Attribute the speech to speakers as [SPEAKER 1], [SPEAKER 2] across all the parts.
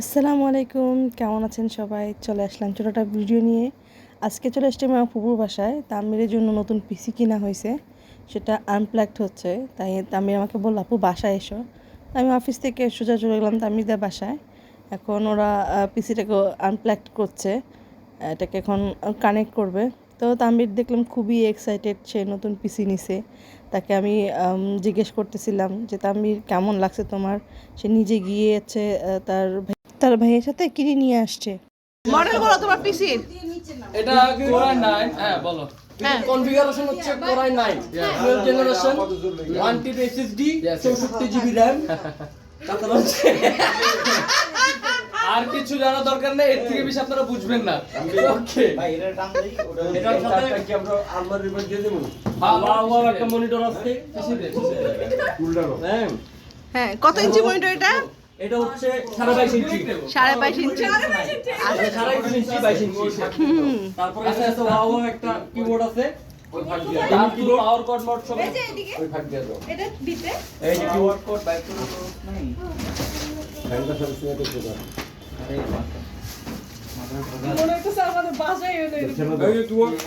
[SPEAKER 1] আসসালামু আলাইকুম, কেমন আছেন সবাই? চলে আসলাম ছোটোটা ভিডিও নিয়ে। আজকে চলে আসছি আমার ফুপুর বাসায়। তামিরের জন্য নতুন পিসি কিনা হয়েছে। সেটা আনপ্লাগড হচ্ছে। তাই তামির আমাকে বলল, আপু, বাসায় এসো। আমি অফিস থেকে সোজা চলে গেলাম তামিরদের বাসায়। এখন ওরা পিসিটাকে আনপ্লাগড করছে। এটাকে এখন কানেক্ট করবে। তো তামির দেখলাম খুবই এক্সাইটেড সে নতুন পিসি নিছে। তাকে আমি জিজ্ঞেস করতেছিলাম যে, তামির, কেমন লাগছে তোমার? সে নিজে গিয়েছে তার তার ভাইয়ের সাথে কিনে নিয়ে আসছে।
[SPEAKER 2] মডেল বলো তোমার পিসির
[SPEAKER 3] এটা কোরাই হ্যাঁ বলো।
[SPEAKER 4] কনফিগারেশন হচ্ছে core i nine twelve generation one TB SSD চৌষট্টি জিবি র্যাম
[SPEAKER 3] আর কিছু জানা দরকার নেই এর থেকে বেশি আপনারা বুঝবেন না। ওকে
[SPEAKER 4] এটার সাথে কি আমরা আলমারির উপর দিয়ে দেবো? ওয়াও ওয়াও একটা মনিটর আছে। হ্যাঁ
[SPEAKER 2] হ্যাঁ কত ইঞ্চি মনিটর এটা?
[SPEAKER 4] এটা হচ্ছে সাড়ে বাইশ ইঞ্চি।
[SPEAKER 2] সাড়ে বাইশ ইঞ্চি।
[SPEAKER 4] সাড়ে বাইশ ইঞ্চি বাইশ ইঞ্চি তারপরে আছে আছে ওয়াও একটা কিবোর্ড আছে। পাওয়ার কর্ড মোড সব ওই ভাগ দিয়ে দাও।
[SPEAKER 2] এটা দিতে?
[SPEAKER 4] এই যে কিবোর্ড কোড বাইক
[SPEAKER 2] মনে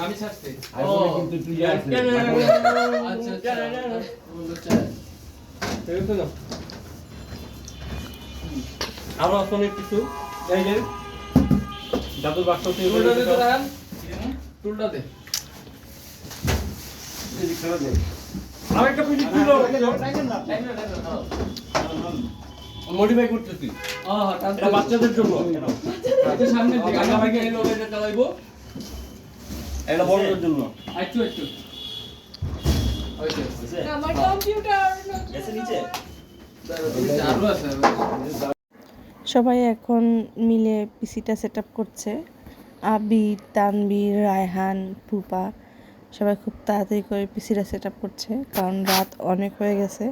[SPEAKER 3] আমি ছাড়ছি।
[SPEAKER 4] কিন্তু তুই
[SPEAKER 3] আচ্ছা আচ্ছা
[SPEAKER 4] ঠিক আছে আরও আছে অনেক কিছু। এই যে জাদুর বাক্স থেকে
[SPEAKER 3] টুলটা দে
[SPEAKER 4] মডিফাই করতেছি।
[SPEAKER 3] হ্যাঁ হ্যাঁ
[SPEAKER 4] এটা বাচ্চাদের জন্য।
[SPEAKER 3] সামনে
[SPEAKER 4] চালাইবো। এটা বড়দের জন্য।
[SPEAKER 3] একটু ওইটা
[SPEAKER 2] আমার কম্পিউটার
[SPEAKER 1] সবাই এখন মিলে পিসিটা সেট আপ করছে। আবির, তানবীর, রায়হান, ফুপা, সবাই খুব তাড়াতাড়ি করে পিসিটা সেট আপ করছে, কারণ রাত অনেক হয়ে গেছে।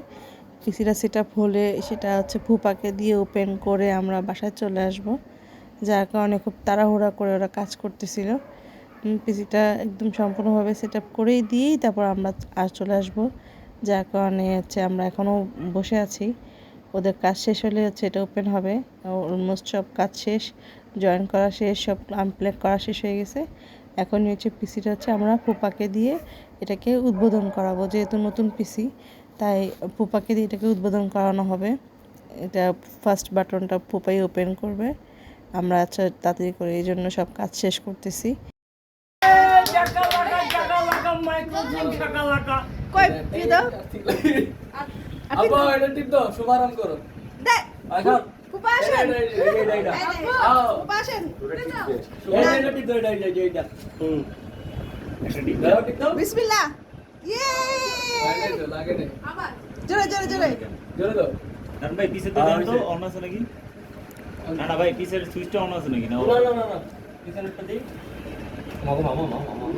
[SPEAKER 1] পিসিটা সেট আপ হলে সেটা হচ্ছে ফুপাকে দিয়ে ওপেন করে আমরা বাসায় চলে আসব, যার কারণে খুব তাড়াহুড়া করে ওরা কাজ করতেছিল। পিসিটা একদম সম্পূর্ণভাবে সেট আপ করেই দিয়েই তারপর আমরা আর চলে আসব। যার কারণে হচ্ছে আমরা এখনও বসে আছি। ওদের কাজ শেষ হলে হচ্ছে এটা ওপেন হবে। অলমোস্ট সব কাজ শেষ জয়েন করা শেষ, সব আনপ্লেক করা শেষ হয়ে গেছে। এখন হচ্ছে পিসিটা হচ্ছে আমরা ফুপাকে দিয়ে এটাকে উদ্বোধন করাবো, যেহেতু নতুন পিসি তাই ফুপাকে দিয়ে এটাকে উদ্বোধন করানো হবে। এটা ফার্স্ট বাটনটা ফুপাই ওপেন করবে। আমরা আচ্ছা তাড়াতাড়ি করে এই জন্য সব কাজ শেষ করতেছি।
[SPEAKER 2] কই দিয়ে দাও
[SPEAKER 3] আপা এটা টিপ দাও শুভারম্ভ করো
[SPEAKER 2] দে
[SPEAKER 4] আচ্ছা
[SPEAKER 2] ফুপা আসেন
[SPEAKER 4] এই যে এটা টিপ দাও এটা এটা এটা, হুম একটা টিপ দাও টিপ দাও
[SPEAKER 2] বিসমিল্লাহ ইয়ে
[SPEAKER 3] লাগে তো লাগে
[SPEAKER 2] জোরে জোরে জোরে
[SPEAKER 3] জোরে দাও
[SPEAKER 5] নান ভাই পিসের তো দেন তো অন আছে নাকি না না ভাই পিসের সুইচটা অন আছে নাকি না
[SPEAKER 4] না না না না পিছনেরটা দেই মাগো মামা মামা মামা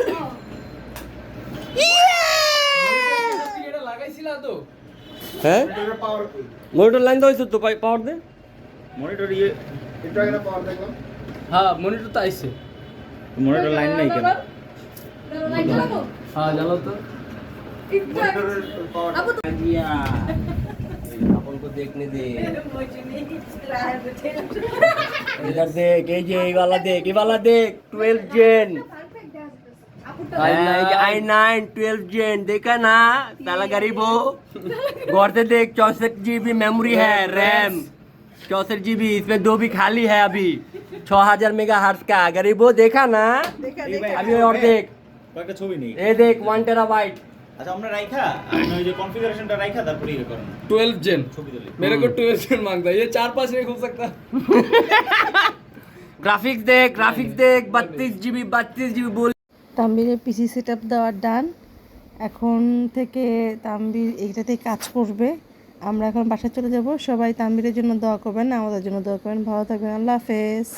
[SPEAKER 4] है मोटर लाइन दो इसे तो पाई पावर दे
[SPEAKER 5] মনিটর ইয়ে
[SPEAKER 3] হ্যাঁ মনিটর তো আইছে
[SPEAKER 5] মনিটর লাইন নাই কেন
[SPEAKER 3] হ্যাঁ জানো তো
[SPEAKER 4] अपन को देखने दे इधर देख ये जे ये वाला देख ये वाला देख 12 जेन आई नाइन ट्वेल्व जेन देखा ना साला गरीब हो गौर से देख चौसठ जीबी मेमोरी है रैम चौसठ जीबी इसमें दो भी खाली है अभी छह हजार मेगा हर्ट्ज का गरीब हो देखा ना
[SPEAKER 2] দেখা দেখা
[SPEAKER 4] अभी और देख
[SPEAKER 5] কয়েকটা ছবি নেই
[SPEAKER 4] ये देख वन टेरा बाइट
[SPEAKER 5] আচ্ছা আমরা রাইখা আপনি ওই যে কনফিগারেশনটা রাইখা তারপরে ইয়ে করেন
[SPEAKER 3] 12 जेन
[SPEAKER 5] ছবি তুলি
[SPEAKER 3] मेरे को 12 जेन मांगता है ये चार पांच नहीं खुल सकता
[SPEAKER 4] ग्राफिक्स देख ग्राफिक्स देख बत्तीस जीबी बत्तीस जीबी बोल
[SPEAKER 1] তাম্বিরের পিসি সেট আপ দেওয়ার ডান এখন থেকে তাম্বির এইটাতেই কাজ করবে। আমরা এখন বাসায় চলে যাব। সবাই তাম্বিরের জন্য দোয়া করবেন, আমাদের জন্য দোয়া করবেন। ভালো থাকবেন। আল্লাহ হাফেজ।